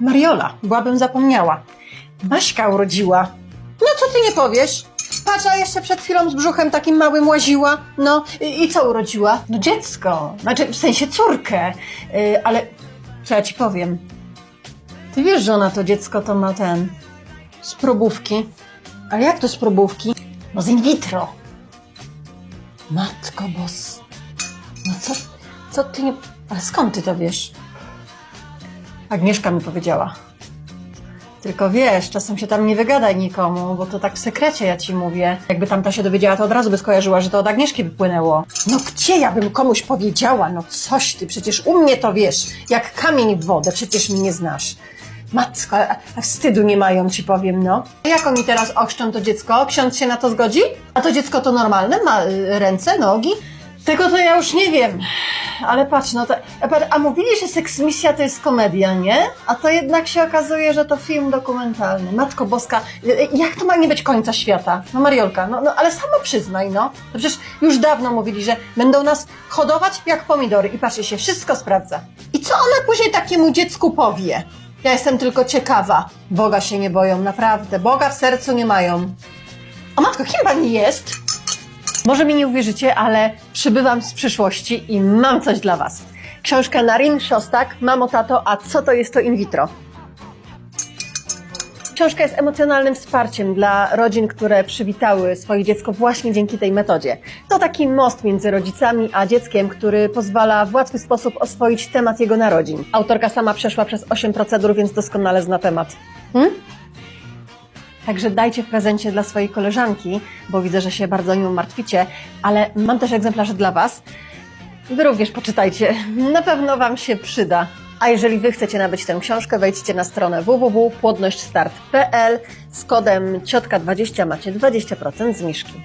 Mariola, byłabym zapomniała. Maśka urodziła. No co ty nie powiesz? Patrz, a jeszcze przed chwilą z brzuchem takim małym łaziła. No i, i co urodziła? No dziecko, znaczy w sensie córkę. Yy, ale co ja ci powiem? Ty wiesz, że ona to dziecko to ma ten... z probówki. Ale jak to z probówki? No z in vitro. Matko bos... No co, co ty nie... Ale skąd ty to wiesz? Agnieszka mi powiedziała. Tylko wiesz, czasem się tam nie wygadaj nikomu, bo to tak w sekrecie ja ci mówię. Jakby tamta się dowiedziała, to od razu by skojarzyła, że to od Agnieszki wypłynęło. No gdzie ja bym komuś powiedziała? No coś ty, przecież u mnie to wiesz, jak kamień w wodę, przecież mnie znasz. Matko, a, a wstydu nie mają, ci powiem, no. Jak oni teraz ochrzczą to dziecko? Ksiądz się na to zgodzi? A to dziecko to normalne? Ma y, ręce, nogi? Tego to ja już nie wiem. Ale patrz, no to. a mówili, że seksmisja to jest komedia, nie? A to jednak się okazuje, że to film dokumentalny. Matko Boska, y, jak to ma nie być końca świata? No Mariolka, no, no ale sama przyznaj, no. no. Przecież już dawno mówili, że będą nas hodować jak pomidory i patrzcie się, wszystko sprawdza. I co ona później takiemu dziecku powie? Ja jestem tylko ciekawa. Boga się nie boją, naprawdę. Boga w sercu nie mają. O matko, kim pani jest? Może mi nie uwierzycie, ale przybywam z przyszłości i mam coś dla Was. Książka Narin Szostak, Mamo Tato, a co to jest to in vitro? Książka jest emocjonalnym wsparciem dla rodzin, które przywitały swoje dziecko właśnie dzięki tej metodzie. To taki most między rodzicami a dzieckiem, który pozwala w łatwy sposób oswoić temat jego narodzin. Autorka sama przeszła przez 8 procedur, więc doskonale zna temat. Hmm? Także dajcie w prezencie dla swojej koleżanki, bo widzę, że się bardzo nią martwicie, ale mam też egzemplarze dla Was. Wy również poczytajcie, na pewno Wam się przyda. A jeżeli Wy chcecie nabyć tę książkę, wejdźcie na stronę www.płodnośćstart.pl z kodem ciotka20 macie 20% zniżki.